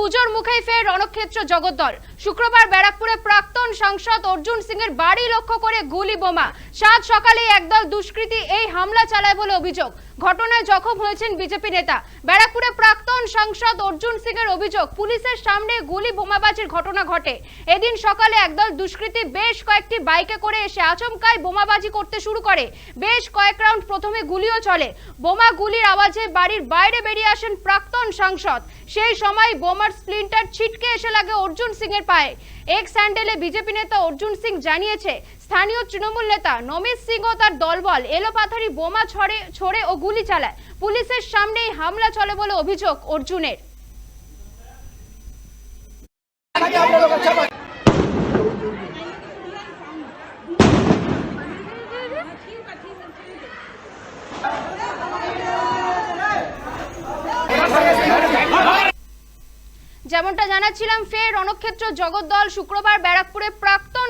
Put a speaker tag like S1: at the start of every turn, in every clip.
S1: পুজোর মুখেই ফের রণক্ষেত্র জগদ্দল। শুক্রবার ব্যারাকপুরে প্রাক্তন সাংসদ অর্জুন সিং এর বাড়ি লক্ষ্য করে গুলি বোমা। সাত সকালে একদল দুষ্কৃতী এই হামলা চালায় বলে অভিযোগ। ঘটনায় জখম হয়েছেন বিজেপি নেতা। ব্যারাকপুরে প্রাক্তন সাংসদ অর্জুন সিং এর অভিযোগ, পুলিশের সামনে গুলি বোমাবাজির ঘটনা ঘটে। এদিন সকালে একদল দুষ্কৃতী বেশ কয়েকটি বাইকে করে এসে আচমকায় বোমাবাজি করতে শুরু করে। বেশ কয়েক রাউন্ড প্রথমে গুলিও চলে। বোমা গুলির আওয়াজে বাড়ির বাইরে বেরিয়ে আসেন প্রাক্তন সাংসদ। সেই সময় বোমার স্প্লিন্টার ছিটকে এসে লাগে অর্জুন সিং এর পায়ে। এক স্যান্ডেলে বিজেপি নেতা অর্জুন সিং জানিয়েছে স্থানীয় তৃণমূল নেতা নমিত সিং ও তার দলবল এলোপাথারি বোমা ছড়ে ছড়ে ও গুলি চালায়। পুলিশের সামনেই হামলা চলে বলে অভিযোগ অর্জুনের। যেমনটা জানাচ্ছিলাম, ফের রণক্ষেত্র জগদ্দল শুক্রবার ব্যারাকপুরে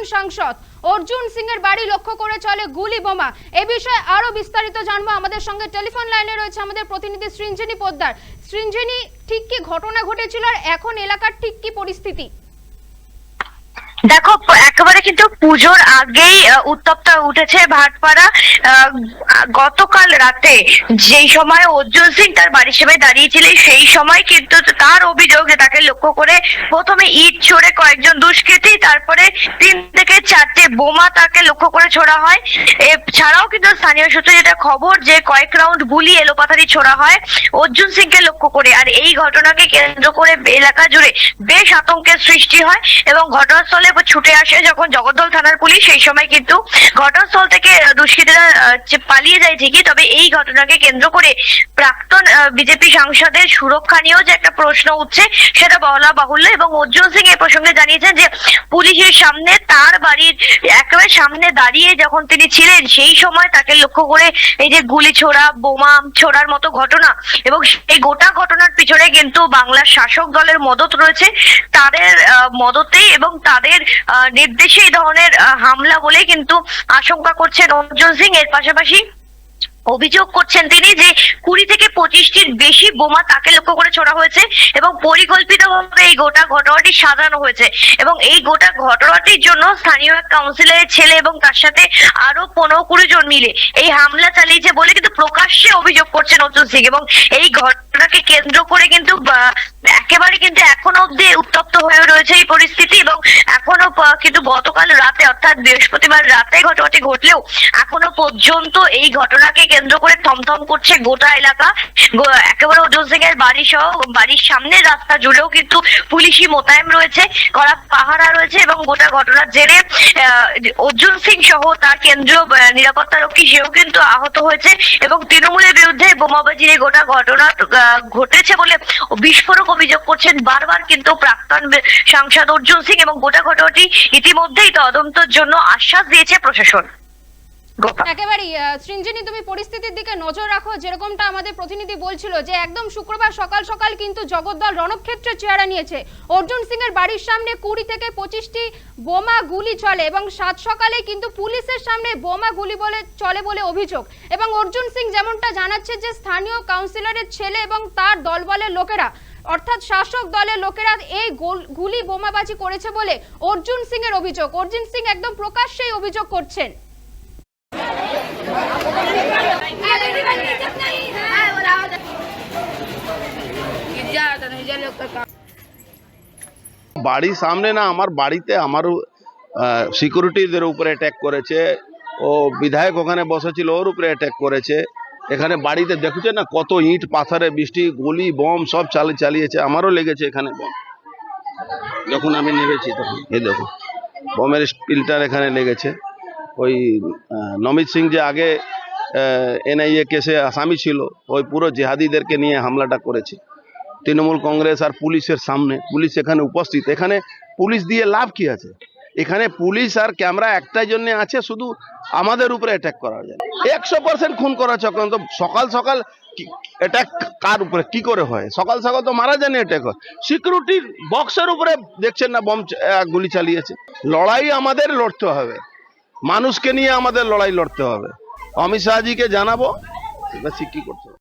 S1: প্রাক্তন সাংসদ। অর্জুন সিং এর বাড়ি লক্ষ্য করে চলে গুলি বোমা। এ বিষয়ে আরও বিস্তারিত জানব। আমাদের সঙ্গে টেলিফোন লাইনে রয়েছে আমাদের প্রতিনিধি সৃঞ্জিনী পোদ্দার। সৃঞ্জিনী, ঠিক কি ঘটনা ঘটেছিল আর এখন এলাকার ঠিক কি পরিস্থিতি?
S2: দেখো, একেবারে কিন্তু পুজোর আগেই উত্তপ্ত উঠেছে ভাটপাড়া। গতকাল রাতে যেই সময় অর্জুন সিং তার বাড়ির সামনে দাঁড়িয়েছিলেন, সেই সময় কিন্তু তার অভিযোগ তাকে লক্ষ্য করে প্রথমে ইট ছড়ে কয়েকজন দুষ্কৃতী, তারপরে তিন থেকে চারটে বোমা তাকে লক্ষ্য করে ছোড়া হয়। এছাড়াও কিন্তু স্থানীয় সূত্রে যেটা খবর যে কয়েক রাউন্ড গুলি এলোপাথারি ছোড়া হয় অর্জুন সিংকে লক্ষ্য করে। আর এই ঘটনাকে কেন্দ্র করে এলাকা জুড়ে বেশ আতঙ্কের সৃষ্টি হয় এবং ঘটনাস্থলে ছুটে আসে যখন জগদ্দল থানার পুলিশ সেই সময় কিন্তু ঘটনাস্থল থেকে দুষ্কৃতীরা পালিয়ে যায় ঠিকই তবে এই ঘটনাকে কেন্দ্র করে প্রাক্তন বিজেপি সাংসদের সুরক্ষা নিয়েও যে একটা প্রশ্ন উঠছে সেটা বলা বাহুল্য। এবং অর্জুন সিং এই প্রসঙ্গে জানিয়েছেন যে পুলিশের সামনে তার বাড়ির একেবারে সামনে দাঁড়িয়ে যখন তিনি ছিলেন সেই সময় তাকে লক্ষ্য করে এই যে গুলি ছোড়া বোমা ছোড়ার মতো ঘটনা। এবং এই গোটা ঘটনার পিছনে কিন্তু বাংলার শাসক দলের মদত রয়েছে। তাদের আহ, মদতেই এবং তাদের নির্দেশে এই ধরনের হামলা বলে কিন্তু আশঙ্কা করছেন অর্জুন সিং এর পাশাপাশি অভিযোগ করছেন তিনি যে কুড়ি থেকে পঁচিশটির বেশি বোমা তাকে লক্ষ্য করে ছোড়া হয়েছে এবং পরিকল্পিতভাবে এই গোটা ঘটনাটি সাজানো হয়েছে এবং এই গোটা ঘটনাটির জন্য স্থানীয় এক কাউন্সিলরের ছেলে এবং তার সাথে আরও পনেরো কুড়ি জন মিলে এই হামলা চালিয়েছে বলে কিন্তু প্রকাশ্যে অভিযোগ করছেন অর্জুন সিং এবং এই ঘটনাকে কেন্দ্র করে কিন্তু একেবারে কিন্তু এখনও অব্দি উত্তপ্ত হয়ে রয়েছে এই পরিস্থিতি এবং এখনও কিন্তু গতকাল রাতে, অর্থাৎ বৃহস্পতিবার রাতে ঘটনাটি ঘটলেও এখনও পর্যন্ত এই ঘটনাকে কেন্দ্র করে থমথম করছে গোটা এলাকা। একেবারে অর্জুন সিং এর বাড়ি সহ, বাড়ির সামনের রাস্তা জুড়েও কিন্তু পুলিশি মোতায়েন রয়েছে, কড়া পাহারা রয়েছে এবং গোটা ঘটনার জেরে অর্জুন সিং সহ তার কেন্দ্রীয় নিরাপত্তা রক্ষী সেও কিন্তু আহত হয়েছে এবং তৃণমূলের বিরুদ্ধে বোমাবাজির এই গোটা ঘটনা ঘটেছে বলে বিস্ফোরক অভিযোগ করছেন বারবার কিন্তু প্রাক্তন সাংসদ অর্জুন সিং এবং গোটা ঘটনাটি ইতিমধ্যেই তদন্তের জন্য আশ্বাস দিয়েছে প্রশাসন।
S1: একেবারেই সৃঞ্জিনী, তুমি পরিস্থিতির দিকে নজর রাখো। যেরকমটা আমাদের প্রতিনিধি বলছিল যে, একদম শুক্রবার সকাল সকাল কিন্তু জগদ্দল চেহারা নিয়েছে। অর্জুন বাড়ির সামনে কুড়ি থেকে পঁচিশটি বোমা গুলি চলে এবং সাত কিন্তু পুলিশের বোমা গুলি বলে, চলে বলে অভিযোগ। এবং অর্জুন সিং যেমনটা জানাচ্ছে যে, স্থানীয় কাউন্সিলরের ছেলে এবং তার দলবলের লোকেরা অর্থাৎ শাসক দলের লোকেরা এই গোল- বোমাবাজি করেছে বলে অর্জুন সিং এর অভিযোগ। অর্জুন সিং একদম প্রকাশ্যেই অভিযোগ করছেন।
S3: বাড়ির সামনে না, আমার বাড়িতে আমারও সিকিউরিটিদের উপরে অ্যাটাক করেছে। ও বিধায়ক ওখানে বসেছিল, ওর উপরে অ্যাটাক করেছে। এখানে বাড়িতে দেখছে না কত ইট, পাথরে বৃষ্টি, গুলি, বম সব চালি চালিয়েছে, আমারও লেগেছে এখানে বম। যখন আমি নেমেছি তখন। এই দেখো, বমের স্পিলটার এখানে লেগেছে। ওই নমিত সিং যে আগে এনআইএ কেসে আসামি ছিল, ওই পুরো জেহাদিদেরকে নিয়ে হামলাটা করেছে। তৃণমূল কংগ্রেস আর পুলিশের সামনে, পুলিশ এখানে উপস্থিত। এখানে পুলিশ দিয়ে লাভ কি আছে? এখানে পুলিশ আর ক্যামেরা একটাই জন্য আছে, শুধু আমাদের উপরে অ্যাটাক করার জন্য একশো পার্সেন্ট খুন করা চক্রান্ত। সকাল সকাল অ্যাটাক কার উপরে, কি করে হয়? সকাল সকাল তো মারা জানি অ্যাটাক হয় সিকিউরিটির বক্সের উপরে দেখছেন না বম গুলি চালিয়েছে। লড়াই আমাদের লড়তে হবে। মানুষকে নিয়ে আমাদের লড়াই লড়তে হবে। অমিত শাহজিকে জানাব, এবার কি করতে হবে?